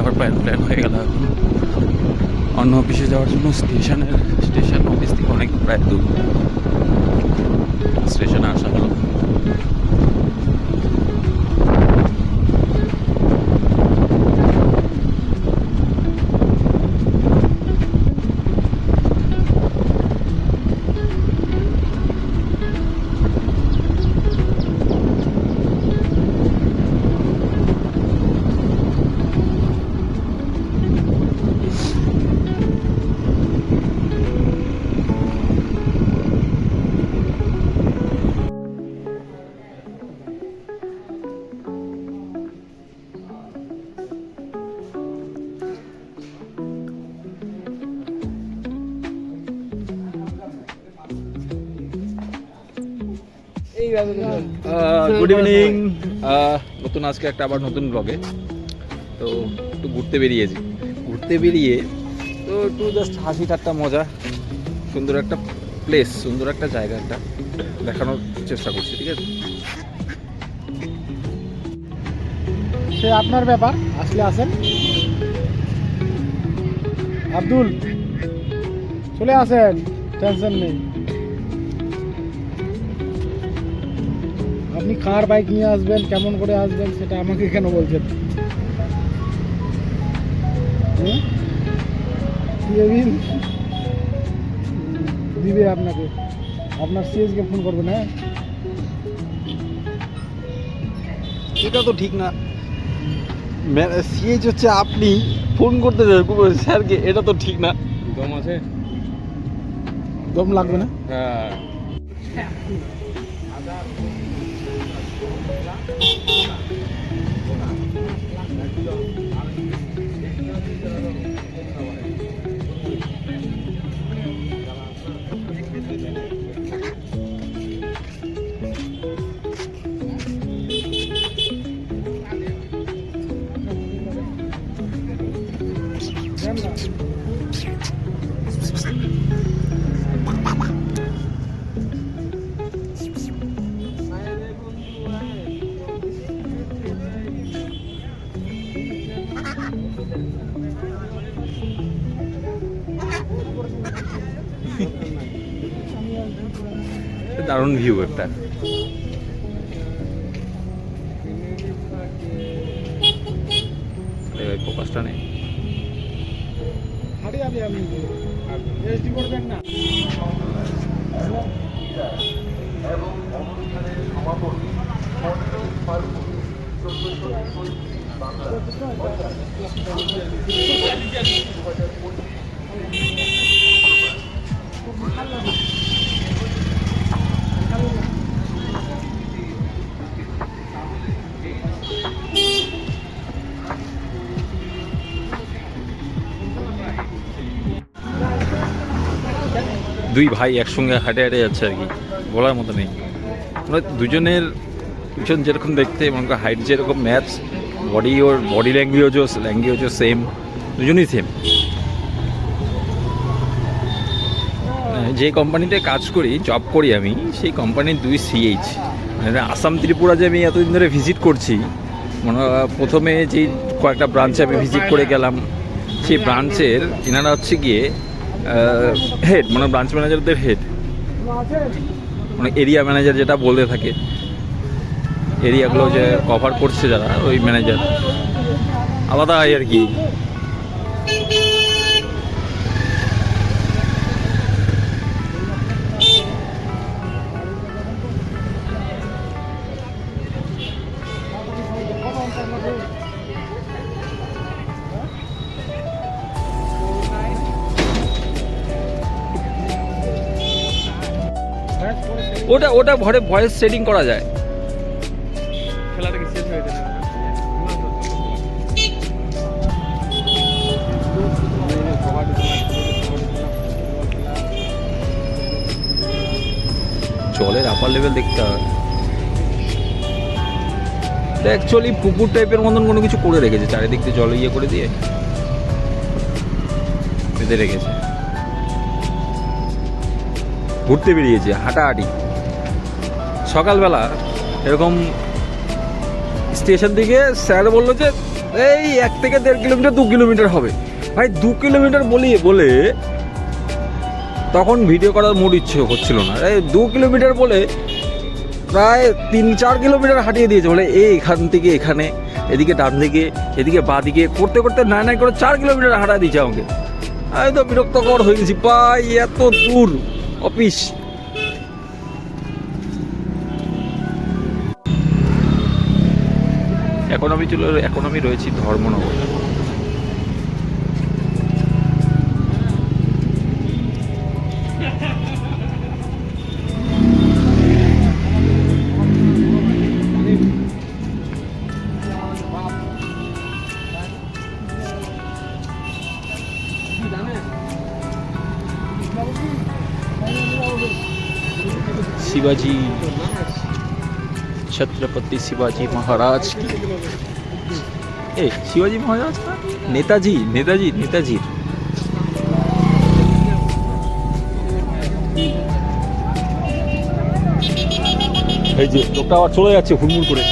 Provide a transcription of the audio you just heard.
যাওয়ার plan plan হয়ে গেল এখন। অন্য অফিসে যাওয়ার জন্য স্টেশনের স্টেশন অফিস থেকে অনেক প্রায় দূর। গুড ইভিনিং নতুন আজকে একটা আবার নতুন ব্লগে তো একটু ঘুরতে বেরিয়েছি। ঘুরতে বেরিয়ে তো একটু জাস্ট হাসি ঠাট্টা মজা, সুন্দর একটা প্লেস সুন্দর একটা জায়গা একটা দেখানোর চেষ্টা করছি, ঠিক আছে? সে আপনার ব্যাপার, আসলে আসেন। আব্দুল, চলে আসেন টেনশন নেই। আপনি কার বাইক নিয়ে আসবেন কেমন করে আসবেন সেটা আমাকে কেন বলছেন? হুম? দিবে আপনাকে। আপনার সিএসকে ফোন করবেন হ্যাঁ? এটা তো ঠিক না। সিএইচ হচ্ছে আপনি ফোন করতে যাবেন স্যারকে এটা তো ঠিক না। দম আছে? দম লাগবে না? হ্যাঁ। Yeah. দারুণ ভিউ একটা। ফোকাসটা নেই। হারিয়ে যাবে আপনি এসডি দুই ভাই একসঙ্গে হাঁটে হাঁটে যাচ্ছে আর কি, বলার মতো নেই। দুজনের পিছন যেরকম দেখতে, মনে করো হাইট যেরকম ম্যাচ বডি ওর বডি ল্যাঙ্গুয়েজও ল্যাঙ্গুয়েজও সেম দুজনই সেম যে কোম্পানিতে কাজ করি জব করি আমি, সেই কোম্পানির দুই সিএইচ মানে আসাম ত্রিপুরা যে আমি এতদিন ধরে ভিজিট করছি, মনে হয় প্রথমে যেই কয়েকটা ব্রাঞ্চে আমি ভিজিট করে গেলাম, সেই ব্রাঞ্চের এনারা হচ্ছে গিয়ে হেড মানে ব্রাঞ্চ ম্যানেজারদের হেড মানে এরিয়া ম্যানেজার যেটা বলতে থাকে। এরিয়াগুলো যে কভার করছে যারা, ওই ম্যানেজার আলাদা আর কি। ওটা ওটা ঘরে ভয়েস সেটিং করা যায়। খেলাটা কি শেষ হয়ে যাবে জলের আপার লেভেল দেখতে হয়। অ্যাকচুয়ালি পুকুর টাইপের মতন কোনো কিছু করে রেখেছে চারিদিক দিয়ে জল ইয়ে করে দিয়ে। বেঁধে রেখেছে। ঘুরতে বেরিয়েছে হাঁটাহাঁটি। সকালবেলা এরকম স্টেশন থেকে স্যার বলল যে, এই এক থেকে দেড় কিলোমিটার, দু কিলোমিটার হবে। ভাই, দু কিলোমিটার বলি, বলে তখন ভিডিও করার মুড ইচ্ছে হচ্ছিল না। এই দু কিলোমিটার বলে প্রায় তিন, চার কিলোমিটার হাঁটিয়ে দিয়েছে। বলে, এই এখান থেকে এখানে, এদিকে ডান দিকে, এদিকে বাঁ দিকে, করতে করতে নাই নাই করে চার কিলোমিটার হাঁটা দিয়েছে আমাকে। আমি তো বিরক্তকর হয়ে গেছি। পাই এত দূর, অফিস। অ্যাকোনমি ছিল আমি রয়েছি ধর্মনগর। শিবাজি ছত্রপতি শিবাজি মহারাজ এ শিবাজি মহারাজ না নেতাজি নেতাজি নেতাজির এই যে লোকটা আবার চলে যাচ্ছে হুড়মুড় করে।